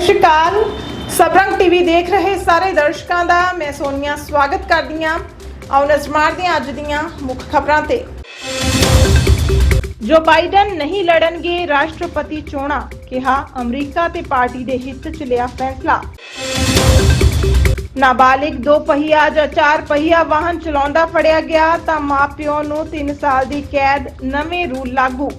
ਸਤਿ ਸ਼੍ਰੀ ਅਕਾਲ ਸਬਰੰਗ ਟੀਵੀ ਦੇਖ ਰਹੇ ਸਾਰੇ ਦਰਸ਼ਕਾਂ ਦਾ ਮੈਂ ਸੋਨੀਆ ਸਵਾਗਤ ਕਰਦੀ ਹਾਂ। ਆਓ ਨਜ਼ਰ ਅੱਜ ਦੀਆਂ ਮੁੱਖ ਖਬਰਾਂ ਤੇ। ਜੋ ਬਾਈਡਨ ਨਹੀਂ ਲੜਨਗੇ, ਰਾਸ਼ਟਰਪਤੀ ਚੋਣਾਂ, ਕਿਹਾ ਅਮਰੀਕਾ ਤੇ ਪਾਰਟੀ ਦੇ ਹਿੱਤ ਚ ਲਿਆ ਫੈਸਲਾ। ਨਾਬਾਲਿਗ ਦੋ ਪਹੀਆ ਜਾਂ ਚਾਰ ਪਹੀਆ ਵਾਹਨ ਚਲਾਉਂਦਾ ਫੜਿਆ ਗਿਆ ਤਾਂ ਮਾਪਿਓ ਨੂੰ 3 ਸਾਲ ਦੀ ਕੈਦ, ਨਵੇਂ ਰੂਲ ਲਾਗੂ।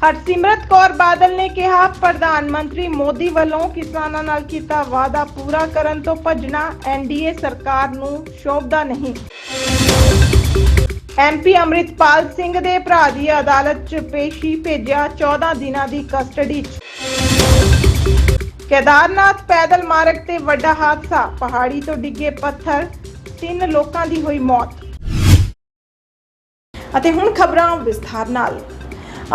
ਹਰਸਿਮਰਤ ਕੌਰ ਬਾਦਲ ਨੇ ਕਿਹਾ, ਪ੍ਰਧਾਨ ਮੰਤਰੀ ਮੋਦੀ ਵੱਲੋਂ ਕਿਸਾਨਾਂ ਨਾਲ ਕੀਤਾ ਵਾਅਦਾ ਪੂਰਾ ਕਰਨ ਤੋਂ ਭੱਜਣਾ ਐਨਡੀਏ ਸਰਕਾਰ ਨੂੰ ਸ਼ੋਭਦਾ ਨਹੀਂ। ਐਮਪੀ ਅੰਮ੍ਰਿਤਪਾਲ ਸਿੰਘ ਦੇ ਭਰਾ ਦੀ ਅਦਾਲਤ 'ਚ ਪੇਸ਼ੀ ਭੇਜਿਆ 14 ਦਿਨਾਂ ਦੀ ਕਸਟਡੀ 'ਚ। ਕੇਦਾਰਨਾਥ ਪੈਦਲ ਮਾਰਗ ਤੇ ਵੱਡਾ ਹਾਦਸਾ, ਪਹਾੜੀ ਤੋਂ ਡਿੱਗੇ ਪੱਥਰ, ਤਿੰਨ ਲੋਕਾਂ ਦੀ ਹੋਈ ਮੌਤ। ਅਤੇ ਹੁਣ ਖਬਰਾਂ ਵਿਸਥਾਰ ਨਾਲ।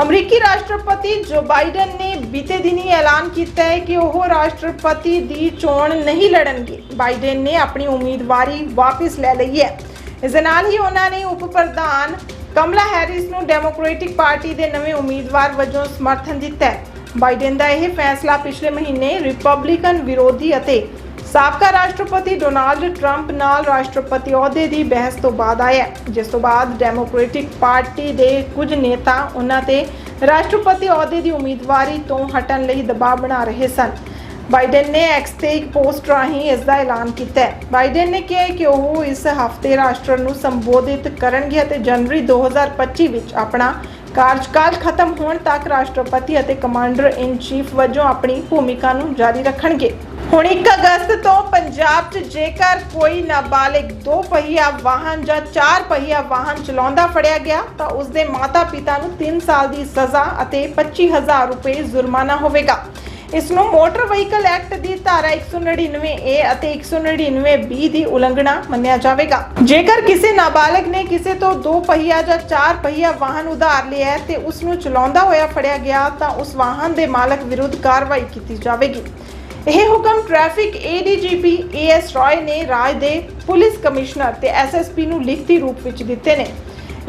ਅਮਰੀਕੀ ਰਾਸ਼ਟਰਪਤੀ ਜੋ ਬਾਈਡਨ ਨੇ ਬੀਤੇ ਦਿਨੀ ਐਲਾਨ ਕੀਤਾ ਹੈ ਕਿ ਉਹ ਰਾਸ਼ਟਰਪਤੀ ਦੀ ਚੋਣ ਨਹੀਂ ਲੜਨਗੇ। ਬਾਈਡਨ ਨੇ ਆਪਣੀ ਉਮੀਦਵਾਰੀ ਵਾਪਸ ਲੈ ਲਈ ਹੈ। ਇਸ ਦੇ ਨਾਲ ਹੀ ਉਹਨਾਂ ਨੇ ਉਪ ਪ੍ਰਧਾਨ ਕਮਲਾ ਹੈਰਿਸ ਨੂੰ ਡੈਮੋਕ੍ਰੈਟਿਕ ਪਾਰਟੀ ਦੇ ਨਵੇਂ ਉਮੀਦਵਾਰ ਵਜੋਂ ਸਮਰਥਨ ਦਿੱਤਾ ਹੈ। ਬਾਈਡਨ ਦਾ ਇਹ ਫੈਸਲਾ ਪਿਛਲੇ ਮਹੀਨੇ ਰਿਪਬਲਿਕਨ ਵਿਰੋਧੀ ਅਤੇ ਸਾਬਕਾ ਰਾਸ਼ਟਰਪਤੀ ਡੋਨਾਲਡ ਟਰੰਪ ਨਾਲ ਰਾਸ਼ਟਰਪਤੀ ਅਹੁਦੇ ਦੀ ਬਹਿਸ ਤੋਂ ਬਾਅਦ ਆਇਆ ਜਿਸ ਤੋਂ ਬਾਅਦ ਡੈਮੋਕ੍ਰੈਟਿਕ ਪਾਰਟੀ ਦੇ ਕੁਝ ਨੇਤਾ ਉਹਨਾਂ ਤੇ ਰਾਸ਼ਟਰਪਤੀ ਅਹੁਦੇ ਦੀ ਉਮੀਦਵਾਰੀ ਤੋਂ ਹਟਣ ਲਈ ਦਬਾਅ ਬਣਾ ਰਹੇ ਸਨ। ਬਾਈਡਨ ਨੇ ਐਕਸ ਤੇ ਇੱਕ ਪੋਸਟ ਰਾਹੀਂ ਇਸ ਦਾ ਐਲਾਨ ਕੀਤਾ ਬਾਈਡਨ ਨੇ ਕਿਹਾ ਕਿ ਉਹ ਇਸ ਹਫ਼ਤੇ ਰਾਸ਼ਟਰ ਨੂੰ ਸੰਬੋਧਿਤ ਕਰਨਗੇ ਅਤੇ ਜਨਵਰੀ 2025 ਵਿੱਚ ਆਪਣਾ ਕਾਰਜਕਾਲ ਖਤਮ ਹੋਣ ਤੱਕ ਰਾਸ਼ਟਰਪਤੀ ਅਤੇ ਕਮਾਂਡਰ ਇਨ ਚੀਫ ਵਜੋਂ ਆਪਣੀ ਭੂਮਿਕਾ ਨੂੰ ਜਾਰੀ ਰੱਖਣਗੇ। ਹੁਣ 1 ਅਗਸਤ ਤੋਂ ਪੰਜਾਬ 'ਚ ਜੇਕਰ ਕੋਈ ਨਾਬਾਲਿਗ ਦੋ ਪਹੀਆ ਵਾਹਨ ਜਾਂ ਚਾਰ ਪਹੀਆ ਵਾਹਨ ਚਲਾਉਂਦਾ ਫੜਿਆ ਗਿਆ, ਤਾਂ ਉਸ ਦੇ ਮਾਤਾ-ਪਿਤਾ ਨੂੰ 3 ਸਾਲ ਦੀ ਸਜ਼ਾ ਅਤੇ 25000 ਰੁਪਏ ਜੁਰਮਾਨਾ ਹੋਵੇਗਾ। ਇਸ ਨੂੰ ਮੋਟਰ ਵਹੀਕਲ ਐਕਟ ਦੀ ਧਾਰਾ 199 ਅਤੇ 199 ਦੀ ਉਲੰਘਣਾ ਮੰਨਿਆ ਜਾਵੇਗਾ। ਜੇਕਰ ਕਿਸੇ ਨਾਬਾਲਗ ਨੇ ਕਿਸੇ ਤੋਂ ਦੋ ਪਹੀਆ ਜਾਂ ਚਾਰ ਪਹੀਆ ਵਾਹਨ ਉਧਾਰ ਲਿਆ ਹੈ ਤੇ ਉਸ ਨੂੰ ਚਲਾਉਂਦਾ ਹੋਇਆ ਫੜਿਆ ਗਿਆ, ਤਾਂ ਉਸ ਵਾਹਨ ਦੇ ਮਾਲਕ ਵਿਰੁੱਧ ਕਾਰਵਾਈ ਕੀਤੀ ਜਾਵੇਗੀ। ਇਹ ਹੁਕਮ ਟ੍ਰੈਫਿਕ ਏਡੀਜੀਪੀ ਏਐਸ ਰਾਏ ਨੇ ਰਾਜ ਦੇ ਪੁਲਿਸ ਕਮਿਸ਼ਨਰ ਤੇ ਐਸਐਸਪੀ ਨੂੰ ਲਿਖਤੀ ਰੂਪ ਵਿੱਚ ਦਿੱਤੇ ਨੇ।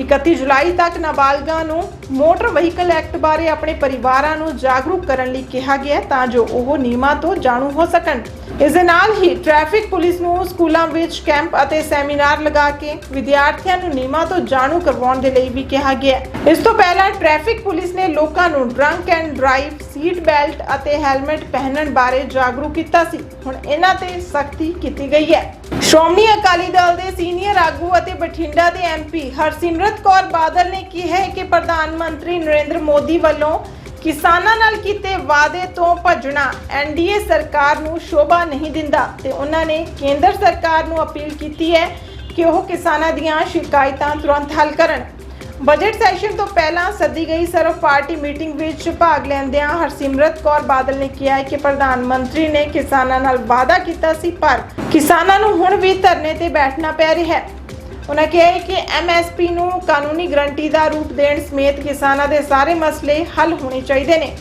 31 ਜੁਲਾਈ ਤੱਕ ਨਾਬਾਲਗਾਂ ਨੂੰ ਮੋਟਰ ਵਹੀਕਲ ਐਕਟ ਬਾਰੇ ਆਪਣੇ ਪਰਿਵਾਰਾਂ ਨੂੰ ਜਾਗਰੂਕ ਕਰਨ ਲਈ ਕਿਹਾ ਗਿਆ ਤਾਂ ਜੋ ਉਹ ਨਿਯਮਾਂ ਤੋਂ ਜਾਣੂ ਹੋ ਸਕਣ। ਇਸ ਦੇ ਨਾਲ ਹੀ ਟ੍ਰੈਫਿਕ ਪੁਲਿਸ ਨੂੰ ਸਕੂਲਾਂ ਵਿੱਚ ਕੈਂਪ ਅਤੇ ਸੈਮੀਨਾਰ ਲਗਾ ਕੇ ਵਿਦਿਆਰਥੀਆਂ ਨੂੰ ਨਿਯਮਾਂ ਤੋਂ ਜਾਣੂ ਕਰਵਾਉਣ ਦੇ ਲਈ ਵੀ ਕਿਹਾ ਗਿਆ। ਇਸ ਤੋਂ ਪਹਿਲਾਂ ਟ੍ਰੈਫਿਕ ਪੁਲਿਸ ਨੇ ਲੋਕਾਂ ਨੂੰ drunk and drive seat belt ਅਤੇ ਹੈਲਮਟ ਪਹਿਨਣ ਬਾਰੇ ਜਾਗਰੂਕ ਕੀਤਾ ਸੀ। ਹੁਣ ਇਹਨਾਂ ਤੇ ਸਖਤੀ ਕੀਤੀ ਗਈ ਹੈ। ਸ਼੍ਰੋਮਣੀ ਅਕਾਲੀ ਦਲ ਦੇ ਸੀਨੀਅਰ ਆਗੂ ਅਤੇ ਬਠਿੰਡਾ ਦੇ ਐਮਪੀ ਹਰਸਿਮਰਤ ਕੌਰ ਬਾਦਲ ਨੇ ਕਿਹਾ ਹੈ ਕਿ ਪ੍ਰਧਾਨ ਮੰਤਰੀ ਨਰਿੰਦਰ ਮੋਦੀ ਵੱਲੋਂ ਕਿਸਾਨਾਂ ਨਾਲ ਕੀਤੇ ਵਾਅਦੇ ਤੋਂ ਭੱਜਣਾ ਐਨਡੀਏ ਸਰਕਾਰ ਨੂੰ ਸ਼ੋਭਾ ਨਹੀਂ ਦਿੰਦਾ ਤੇ ਉਹਨਾਂ ਨੇ ਕੇਂਦਰ ਸਰਕਾਰ ਨੂੰ ਅਪੀਲ ਕੀਤੀ ਹੈ ਕਿ ਉਹ ਕਿਸਾਨਾਂ ਦੀਆਂ ਸ਼ਿਕਾਇਤਾਂ ਤੁਰੰਤ ਹੱਲ ਕਰਨ। ਬਜਟ ਸੈਸ਼ਨ ਤੋਂ ਪਹਿਲਾਂ ਸੱਦੀ ਗਈ ਸਰਵ ਪਾਰਟੀ ਮੀਟਿੰਗ ਵਿੱਚ ਭਾਗ ਲੈਂਦਿਆਂ ਹਰਸਿਮਰਤ ਕੌਰ ਬਾਦਲ ਨੇ ਕਿਹਾ ਕਿ ਪ੍ਰਧਾਨ ਮੰਤਰੀ ਨੇ ਕਿਸਾਨਾਂ ਨਾਲ ਵਾਅਦਾ ਕੀਤਾ ਸੀ, ਪਰ ਕਿਸਾਨਾਂ ਨੂੰ ਹੁਣ ਵੀ ਧਰਨੇ ਤੇ ਬੈਠਣਾ ਪੈ ਰਿਹਾ ਹੈ। ਉਹਨਾਂ ਕਿਹਾ ਹੈ ਕਿ ਐਮਐਸਪੀ ਨੂੰ ਕਾਨੂੰਨੀ ਗਰੰਟੀ ਦਾ ਰੂਪ ਦੇਣ ਸਮੇਤ ਕਿਸਾਨਾਂ ਦੇ ਸਾਰੇ ਮਸਲੇ ਹੱਲ ਹੋਣੇ ਚਾਹੀਦੇ ਨੇ।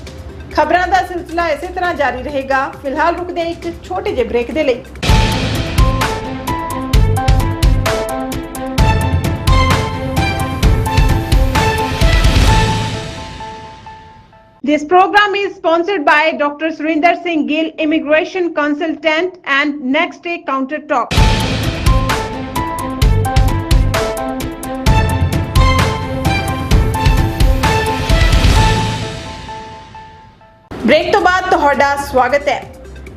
ਖਬਰਾਂ ਦਾ ਸਿਲਸਿਲਾ ਇਸੇ ਤਰ੍ਹਾਂ ਜਾਰੀ ਰਹੇਗਾ। ਫਿਲਹਾਲ ਰੁਕਦੇ ਇੱਕ ਛੋਟੇ ਜਿਹੇ ਬ੍ਰੇਕ ਦੇ ਲਈ। This program is sponsored by Dr. Surinder Singh Gill, Immigration Consultant and Next Day Counter Talk. Break ਤੋਂ ਬਾਅਦ ਤੁਹਾਡਾ ਸਵਾਗਤ ਹੈ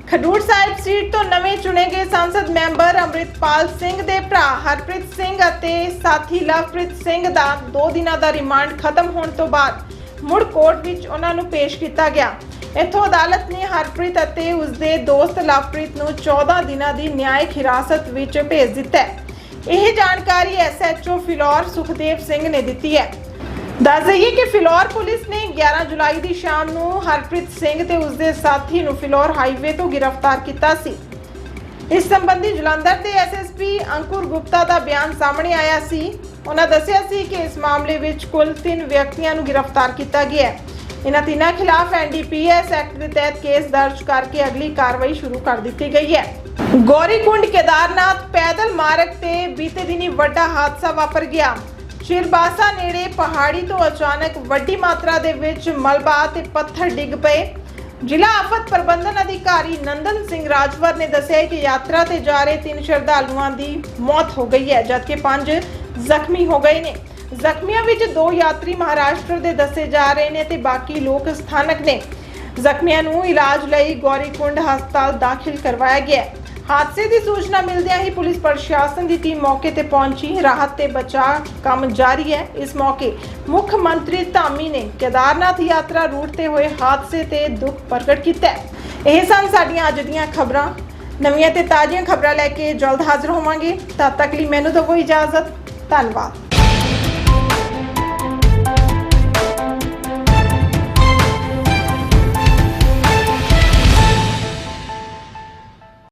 ਖਡੂਰ ਸਾਹਿਬ ਸੀਟ ਤੋਂ ਨਵੇਂ ਚੁਣੇ ਗਏ ਸੰਸਦ ਮੈਂਬਰ ਅੰਮ੍ਰਿਤਪਾਲ ਸਿੰਘ ਦੇ ਭਰਾ ਹਰਪ੍ਰੀਤ ਸਿੰਘ ਅਤੇ ਸਾਥੀ ਲਵਪ੍ਰੀਤ ਸਿੰਘ ਦਾ 2 ਦਿਨਾਂ ਦਾ ਰਿਮਾਂਡ ਖਤਮ ਹੋਣ ਤੋਂ ਬਾਅਦ ਮੁੜ ਕੋਰਟ ਵਿੱਚ ਉਹਨਾਂ ਨੂੰ ਪੇਸ਼ ਕੀਤਾ ਗਿਆ। ਇੱਥੋਂ ਅਦਾਲਤ ਨੇ ਹਰਪ੍ਰੀਤ ਅਤੇ ਉਸਦੇ ਦੋਸਤ ਲਵਪ੍ਰੀਤ ਨੂੰ 14 ਦਿਨਾਂ ਦੀ ਨਿਆਇਕ ਹਿਰਾਸਤ ਵਿੱਚ ਭੇਜ ਦਿੱਤਾ ਹੈ। ਇਹ ਜਾਣਕਾਰੀ ਐਸਐਚਓ ਫਿਲੌਰ ਸੁਖਦੇਵ ਸਿੰਘ ਨੇ ਦਿੱਤੀ ਹੈ। ਦੱਸ ਦਈਏ ਕਿ ਫਿਲੌਰ ਪੁਲਿਸ ਨੇ 11 ਜੁਲਾਈ ਦੀ ਸ਼ਾਮ ਨੂੰ ਹਰਪ੍ਰੀਤ ਸਿੰਘ ਤੇ ਉਸਦੇ ਸਾਥੀ ਨੂੰ ਫਿਲੌਰ ਹਾਈਵੇ ਤੋਂ ਗ੍ਰਿਫਤਾਰ ਕੀਤਾ ਸੀ। ਇਸ ਸੰਬੰਧੀ ਜਲੰਧਰ ਦੇ ਐਸਐਸਪੀ ਅੰਕੁਰ ਗੁਪਤਾ ਦਾ ਬਿਆਨ ਸਾਹਮਣੇ ਆਇਆ ਸੀ। ਉਹਨਾਂ ਦੱਸਿਆ ਸੀ ਕਿ ਇਸ ਮਾਮਲੇ ਵਿੱਚ ਕੁੱਲ 3 ਵਿਅਕਤੀਆਂ ਨੂੰ ਗ੍ਰਿਫਤਾਰ ਕੀਤਾ ਗਿਆ ਹੈ। ਇਹਨਾਂ ਤਿੰਨਾਂ ਖਿਲਾਫ ਐਨਡੀਪੀਐਸ ਐਕਟ ਦੇ ਤਹਿਤ ਕੇਸ ਦਰਜ ਕਰਕੇ ਅਗਲੀ ਕਾਰਵਾਈ ਸ਼ੁਰੂ ਕਰ ਦਿੱਤੀ ਗਈ ਹੈ। ਗੌਰੀਕੁੰਡ ਕੇਦਾਰਨਾਥ ਪੈਦਲ ਮਾਰਗ ਤੇ ਬੀਤੇ ਦਿਨੀ ਵੱਡਾ ਹਾਦਸਾ ਵਾਪਰ ਗਿਆ। ਸ਼ਿਰਬਾਸਾ ਨੇੜੇ ਪਹਾੜੀ ਤੋਂ ਅਚਾਨਕ ਵੱਡੀ ਮਾਤਰਾ ਦੇ ਵਿੱਚ ਮਲਬਾ ਤੇ ਪੱਥਰ ਡਿੱਗ ਪਏ। ਜ਼ਿਲ੍ਹਾ ਆਫਤ ਪ੍ਰਬੰਧਨ ਅਧਿਕਾਰੀ ਨੰਦਨ ਸਿੰਘ ਰਾਜਵਰ ਨੇ ਦੱਸਿਆ ਕਿ ਯਾਤਰਾ ਤੇ ਜਾ ਰਹੇ ਤਿੰਨ ਸ਼ਰਧਾਲੂਆਂ ਦੀ ਮੌਤ ਹੋ ਗਈ ਹੈ, ਜਦਕਿ ਪੰਜ ਜ਼ਖਮੀ ਹੋ ਗਏ ਨੇ। ਜ਼ਖਮੀਆਂ ਵਿੱਚ ਦੋ ਯਾਤਰੀ ਮਹਾਰਾਸ਼ਟਰ ਦੇ ਦੱਸੇ ਜਾ ਰਹੇ ਨੇ ਤੇ ਬਾਕੀ ਲੋਕ ਸਥਾਨਕ ਨੇ। ਜ਼ਖਮੀਆਂ ਨੂੰ ਇਲਾਜ ਲਈ ਗੌਰੀਕੁੰਡ ਹਸਪਤਾਲ ਦਾਖਲ ਕਰਵਾਇਆ ਗਿਆ ਹੈ। ਹਾਦਸੇ ਦੀ ਸੂਚਨਾ ਮਿਲਦਿਆਂ ਹੀ ਪੁਲਿਸ ਪ੍ਰਸ਼ਾਸਨ ਦੀ ਟੀਮ ਮੌਕੇ ਤੇ ਪਹੁੰਚੀ। ਰਾਹਤ ਤੇ ਬਚਾਅ ਕੰਮ ਜਾਰੀ ਹੈ। ਇਸ ਮੌਕੇ ਮੁੱਖ ਮੰਤਰੀ ਧਾਮੀ ਨੇ ਕੇਦਾਰਨਾਥ ਯਾਤਰਾ ਰੂਟ ਤੇ ਹੋਏ ਹਾਦਸੇ ਤੇ ਦੁੱਖ ਪ੍ਰਗਟ ਕੀਤਾ ਹੈ। ਇਹ ਸਨ ਸਾਡੀਆਂ ਅੱਜ ਦੀਆਂ ਖਬਰਾਂ। ਨਵੀਆਂ ਤੇ ਤਾਜ਼ੀਆਂ ਖਬਰਾਂ ਲੈ ਕੇ ਜਲਦ ਹਾਜ਼ਰ ਹੋਵਾਂਗੇ। ਤਦ ਤੱਕ ਲਈ ਮੈਨੂੰ ਦਿਓ ਇਜਾਜ਼ਤ। ਧੰਨਵਾਦ।